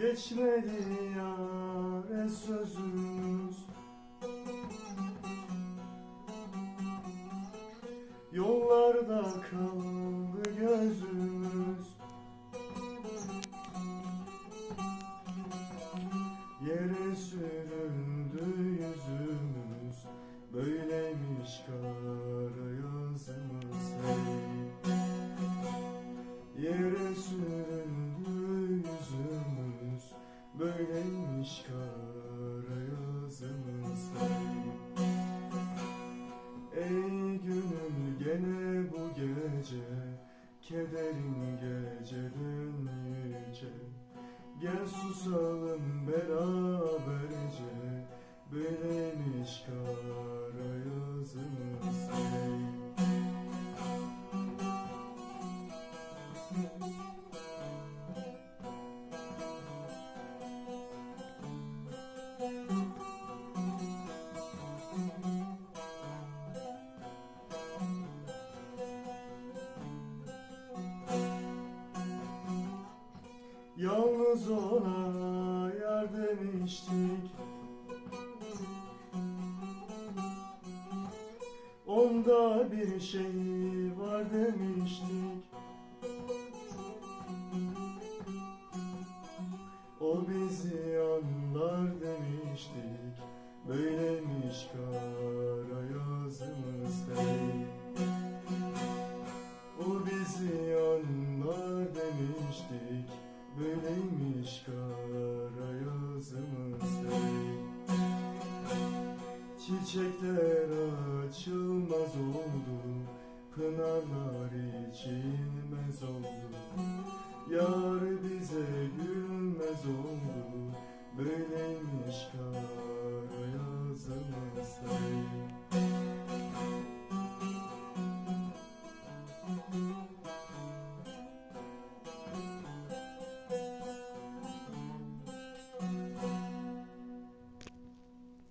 Geçmedi yâre sözümüz. Yollarda kaldı gözümüz. Yere sürüldü yüzümüz. Böyleymiş kara gene bu gece Kederin geceden yüce. Gel susalım beraberce Yalnız ona yar demiştik. Onda bir şey var demiştik. O bizi anlar demiştik. Böyleymiş Böyleymiş kara yazımız. Çiçekler açılmaz oldu Pınarlar içilmez oldu Yar bize gülmez oldu Böyleymiş kara